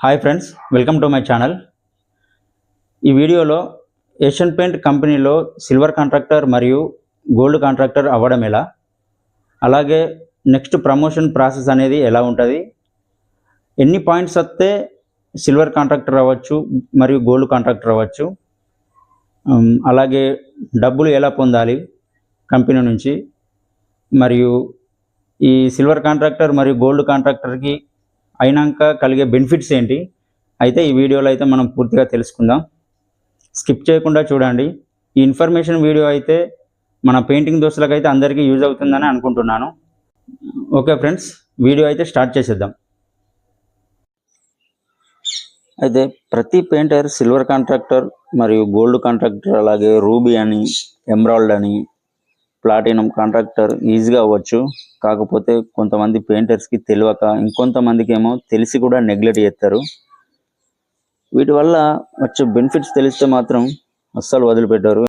Hi friends welcome to my channel ఈ వీడియోలో Asian paint కంపెనీలో సిల్వర్ కాంట్రాక్టర్ మరియు గోల్డ్ కాంట్రాక్టర్ అవ్వడం ఎలా? అలాగే నెక్స్ట్ ప్రమోషన్ ప్రాసెస్ అనేది ఎలా ఉంటుంది? ఎన్ని పాయింట్స్ వస్తే సిల్వర్ కాంట్రాక్టర్ అవ్వచ్చు మరియు గోల్డ్ కాంట్రాక్టర్ అవ్వచ్చు? Um, అలాగే డబ్బులు ఎలా పొందాలి కంపెనీ నుంచి? మరియు ఈ సిల్వర్ కాంట్రాక్టర్ మరియు గోల్డ్ కాంట్రాక్టర్కి అయినాక కలిగే బెనిఫిట్స్ ఏంటి? అయితే ఈ వీడియోలో అయితే మనం పూర్తిగా తెలుసుకుందాం. స్కిప్ చేయకుండా చూడండి. ఈ ఇన్ఫర్మేషన్ వీడియో అయితే మన పెయింటింగ్ దోస్తులకు అయితే అందరికీ యూజ్ అవుతుందని అనుకుంటున్నాను. ఓకే ఫ్రెండ్స్ వీడియో అయితే స్టార్ట్ చేసేద్దాం. అయితే ప్రతి పెయింటర్ సిల్వర్ కాంట్రాక్టర్ మరియు గోల్డ్ కాంట్రాక్టర్ అలాగే రూబీ అని ఎమరాల్డ్ అని ప్లాటినం కాంట్రాక్టర్ ఈజీగా అవ్వచ్చు. కాకపోతే కొంతమంది పెయింటర్స్కి తెలియక ఇంకొంతమందికి ఏమో తెలిసి కూడా నెగ్లెక్ట్ చేస్తారు. వీటి వల్ల వచ్చే బెనిఫిట్స్ తెలిస్తే మాత్రం అస్సలు వదిలిపెట్టారు.